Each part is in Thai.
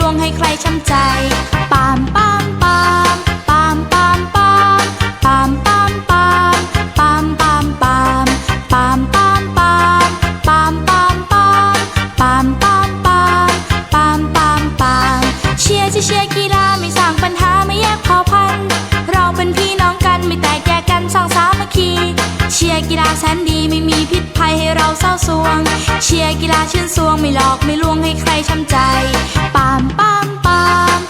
ลวงให้ใครช้ำใจ ปามปามปาม เชียร์กีฬาแสนดีไม่มีพิษภัยให้เราเศร้าสวง เชียร์กีฬาเชื่นสวงไม่หลอกไม่ลวงให้ใครช้ำใจ ปามปามปาม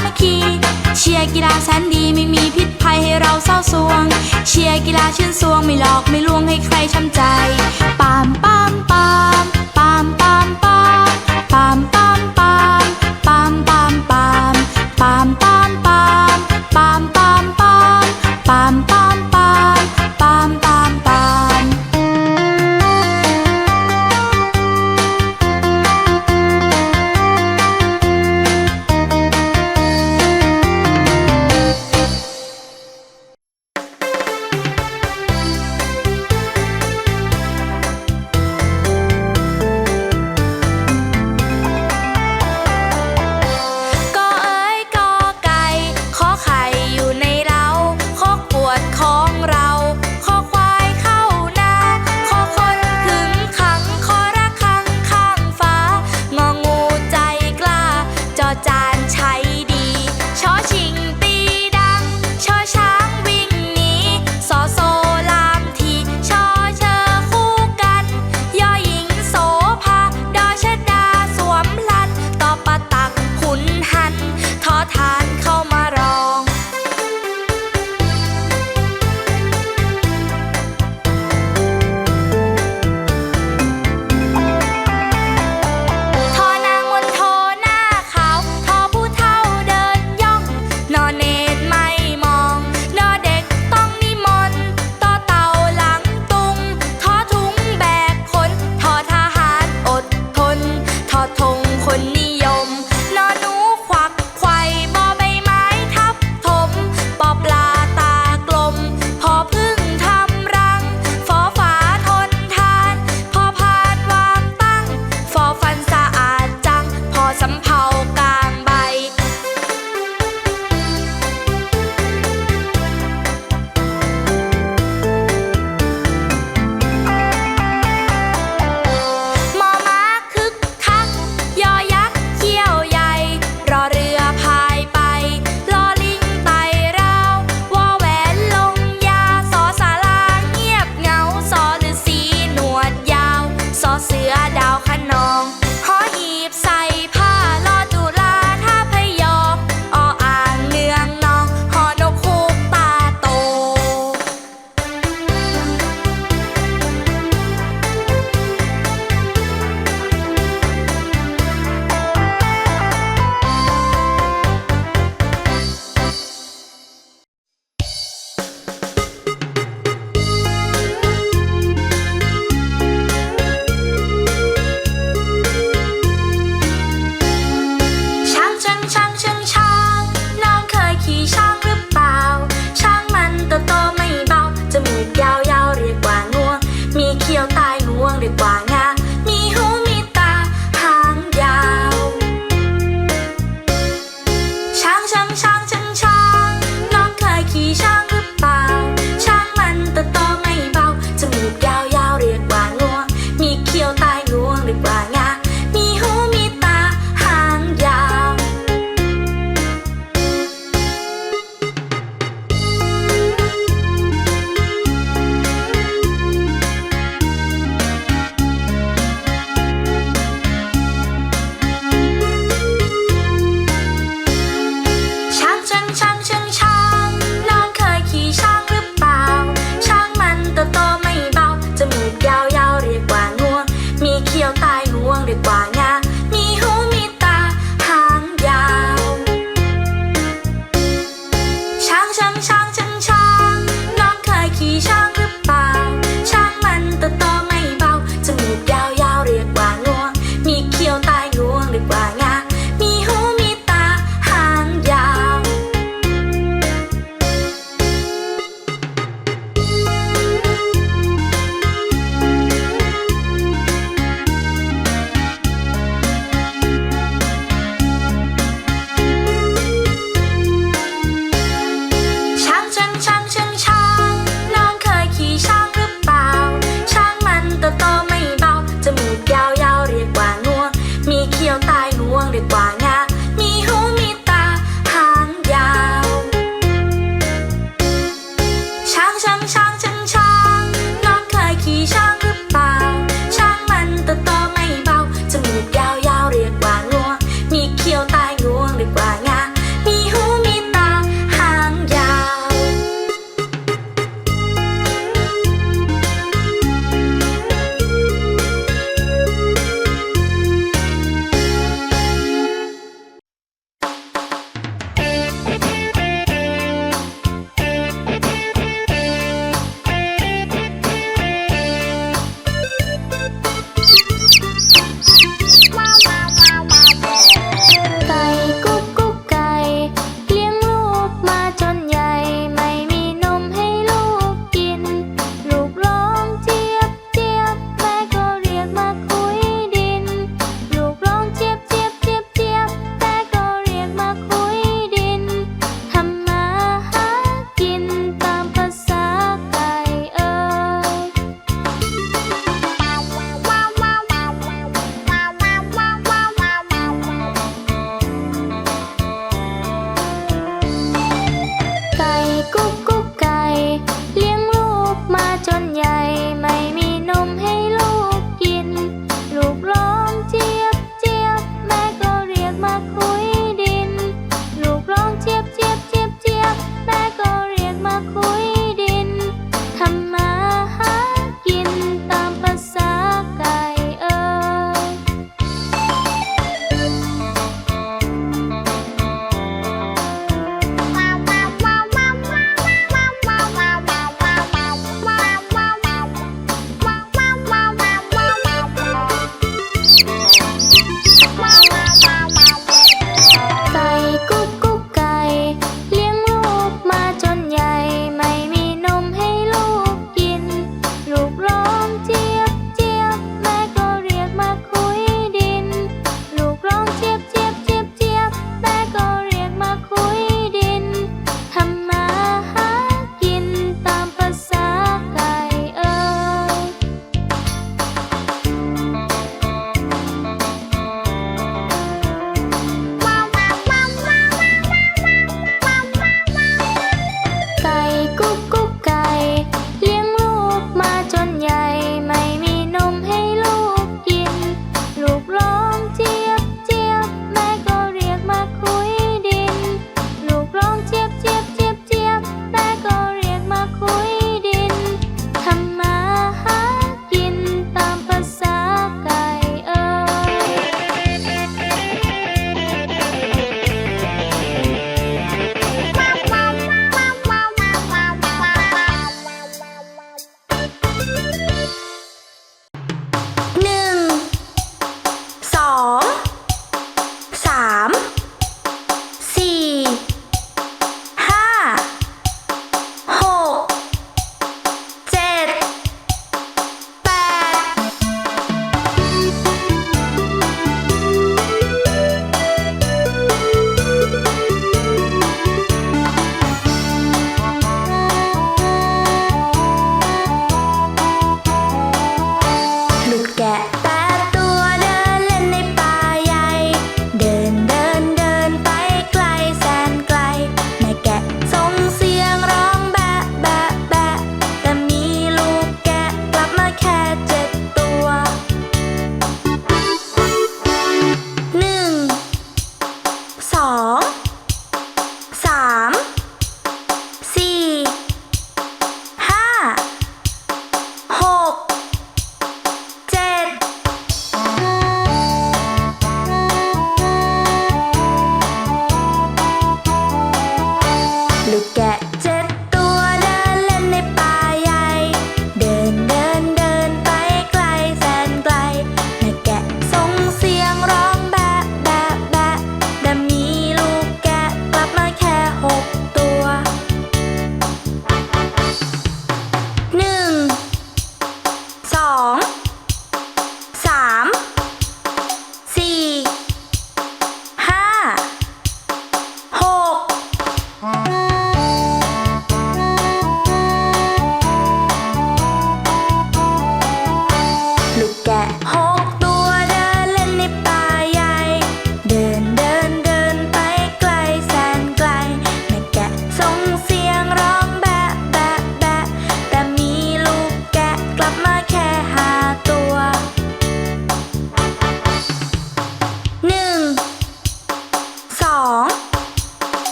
คีเชียร์กีฬาแสนดีไม่มีพิษภัยให้เราเศร้าสวง เชียร์กีฬาชื่นสวงไม่หลอกไม่ลวงให้ใครช้ำใจปามปามปาม 上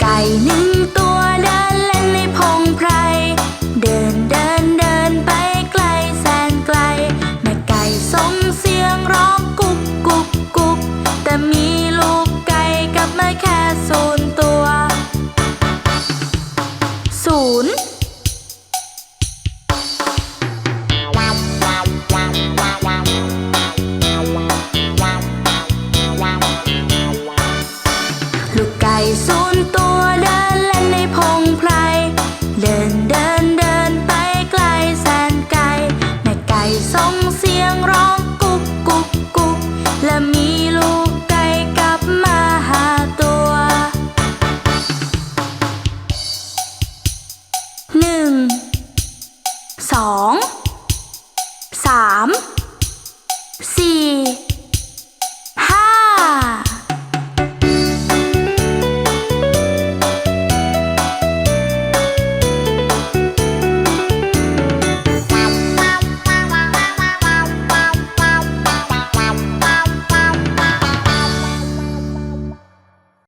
ไก่หนึ่งตัว